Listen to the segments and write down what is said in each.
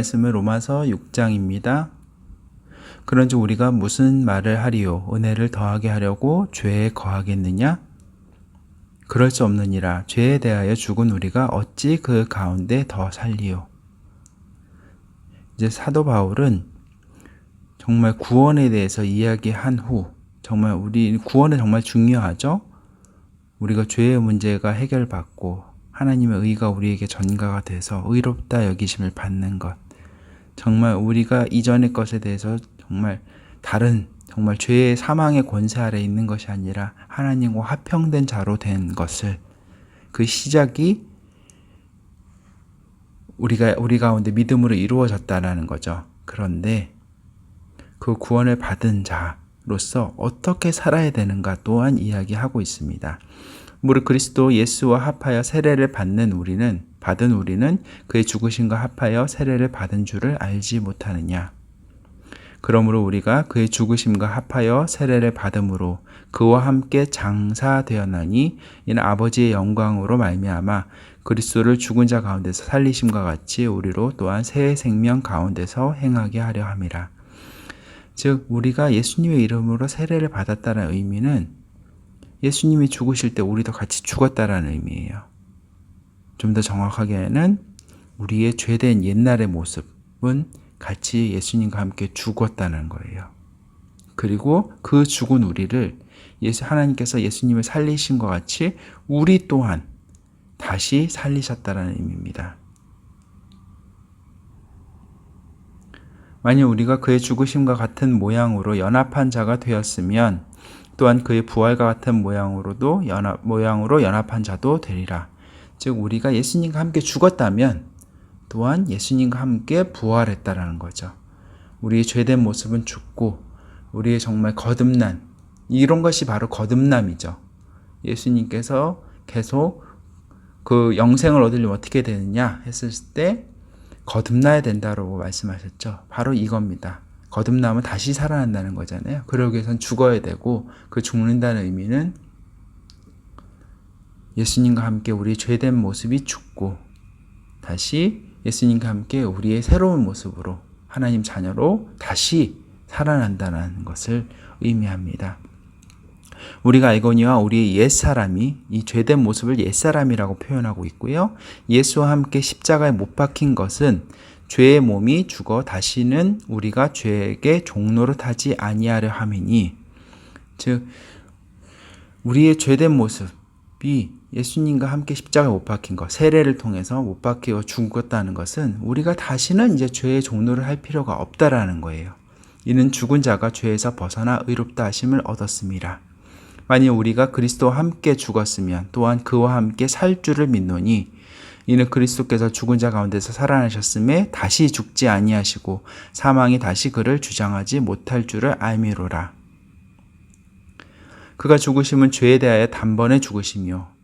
말씀은 로마서 6장입니다. 그런즉 우리가 무슨 말을 하리요? 은혜를 더하게 하려고 죄에 거하겠느냐? 그럴 수 없느니라. 죄에 대하여 죽은 우리가 어찌 그 가운데 더 살리요? 이제 사도 바울은 정말 구원에 대해서 이야기한 후, 정말 우리 구원은 정말 중요하죠? 우리가 죄의 문제가 해결받고 하나님의 의가 우리에게 전가가 돼서 의롭다 여기심을 받는 것. 정말 우리가 이전의 것에 대해서 정말 다른 정말 죄의 사망의 권세 아래 있는 것이 아니라 하나님과 화평된 자로 된 것을 그 시작이 우리가 우리 가운데 믿음으로 이루어졌다라는 거죠. 그런데 그 구원을 받은 자로서 어떻게 살아야 되는가 또한 이야기하고 있습니다. 무릇 그리스도 예수와 합하여 세례를 받는 우리는 받은 우리는 그의 죽으심과 합하여 세례를 받은 줄을 알지 못하느냐. 그러므로 우리가 그의 죽으심과 합하여 세례를 받음으로 그와 함께 장사되었나니 이는 아버지의 영광으로 말미암아 그리스도를 죽은 자 가운데서 살리심과 같이 우리로 또한 새 생명 가운데서 행하게 하려 함이라. 즉 우리가 예수님의 이름으로 세례를 받았다는 의미는 예수님이 죽으실 때 우리도 같이 죽었다라는 의미예요. 좀 더 정확하게는 우리의 죄된 옛날의 모습은 같이 예수님과 함께 죽었다는 거예요. 그리고 그 죽은 우리를 예수 하나님께서 예수님을 살리신 것 같이 우리 또한 다시 살리셨다는 의미입니다. 만약 우리가 그의 죽으심과 같은 모양으로 연합한 자가 되었으면 또한 그의 부활과 같은 모양으로도 연합 모양으로 연합한 자도 되리라. 즉 우리가 예수님과 함께 죽었다면 또한 예수님과 함께 부활했다라는 거죠. 우리의 죄된 모습은 죽고 우리의 정말 거듭난 이런 것이 바로 거듭남이죠. 예수님께서 계속 그 영생을 얻으려면 어떻게 되느냐 했을 때 거듭나야 된다라고 말씀하셨죠. 바로 이겁니다. 거듭나면 다시 살아난다는 거잖아요. 그러기 위해선 죽어야 되고 그 죽는다는 의미는 예수님과 함께 우리 죄된 모습이 죽고 다시 예수님과 함께 우리의 새로운 모습으로 하나님 자녀로 다시 살아난다는 것을 의미합니다. 우리가 알거니와 우리의 옛사람이 이 죄된 모습을 옛사람이라고 표현하고 있고요. 예수와 함께 십자가에 못 박힌 것은 죄의 몸이 죽어 다시는 우리가 죄에게 타지 아니하려 함이니 즉 우리의 죄된 모습이 예수님과 함께 십자가에 못 박힌 것, 세례를 통해서 못 박히고 죽었다는 것은 우리가 다시는 이제 죄의 종로를 할 필요가 없다라는 거예요. 이는 죽은 자가 죄에서 벗어나 의롭다 하심을 얻었습니다. 만일 우리가 그리스도와 함께 죽었으면 또한 그와 함께 살 줄을 믿노니 이는 그리스도께서 죽은 자 가운데서 살아나셨음에 다시 죽지 아니하시고 사망이 다시 그를 주장하지 못할 줄을 알미로라. 그가 죽으심은 죄에 대하여 단번에 죽으시며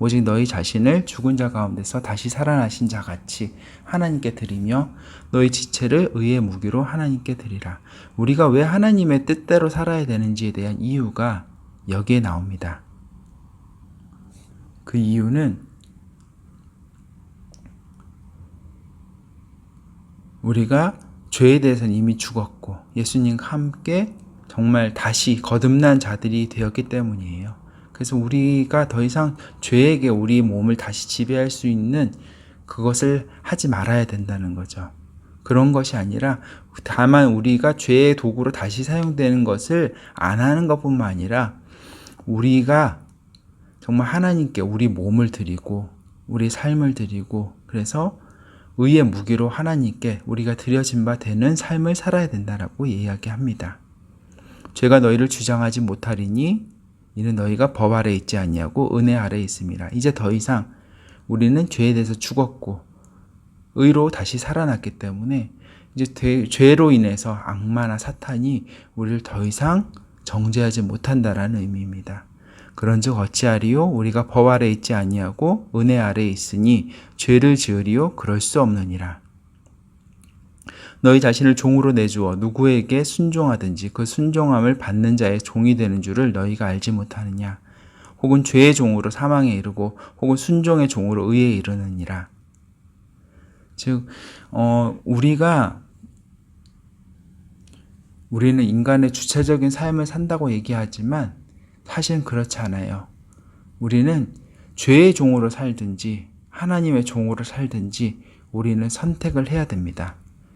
오직 너희 자신을 죽은 자 가운데서 다시 살아나신 자 같이 하나님께 드리며 너희 지체를 의의 무기로 하나님께 드리라. 우리가 왜 하나님의 뜻대로 살아야 되는지에 대한 이유가 여기에 나옵니다. 그 이유는 우리가 죄에 대해서는 이미 죽었고 예수님과 함께 정말 다시 거듭난 자들이 되었기 때문이에요. 그래서 우리가 더 이상 죄에게 우리 몸을 다시 지배할 수 있는 그것을 하지 말아야 된다는 거죠. 그런 것이 아니라 다만 우리가 죄의 도구로 다시 사용되는 것을 안 하는 것뿐만 아니라 우리가 정말 하나님께 우리 몸을 드리고 우리 삶을 드리고 그래서 의의 무기로 하나님께 우리가 드려진 바 되는 삶을 살아야 된다라고 이야기합니다. 죄가 너희를 주장하지 못하리니 이는 너희가 법 아래 있지 아니하고 은혜 아래 있음이라. 이제 더 이상 우리는 죄에 대해서 죽었고 의로 다시 살아났기 때문에 이제 되- 죄로 인해서 악마나 사탄이 우리를 더 이상 정죄하지 못한다라는 의미입니다. 그런즉 어찌하리요 우리가 법 아래 있지 아니하고 은혜 아래 있으니 죄를 지으리요 그럴 수 없느니라. 너희 자신을 종으로 내주어 누구에게 순종하든지 그 순종함을 받는 자의 종이 되는 줄을 너희가 알지 못하느냐 혹은 죄의 종으로 사망에 이르고 혹은 순종의 종으로 의에 이르느니라. 즉 어, 우리가 우리는 인간의 주체적인 삶을 산다고 얘기하지만 사실은 그렇지 않아요. 우리는 죄의 종으로 살든지 하나님의 종으로 살든지 우리는 선택을 해야 됩니다.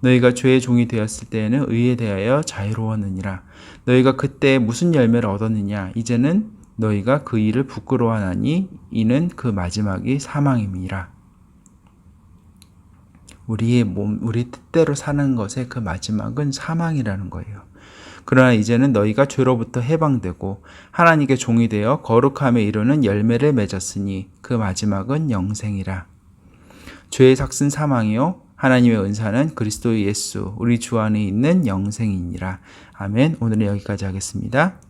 너희가 죄의 종이 되었을 때에는 의에 대하여 자유로웠느니라. 너희가 그때 무슨 열매를 얻었느냐? 이제는 너희가 그 일을 부끄러워하나니 이는 그 마지막이 사망임이라. 우리의 몸, 우리 뜻대로 사는 것의 그 마지막은 사망이라는 거예요. 그러나 이제는 너희가 죄로부터 해방되고 하나님께 종이 되어 거룩함에 이르는 열매를 맺었으니 그 마지막은 영생이라. 죄의 삭슨 사망이요 하나님의 은사는 그리스도 예수 우리 주 안에 있는 영생이니라. 아멘. 오늘은 여기까지 하겠습니다.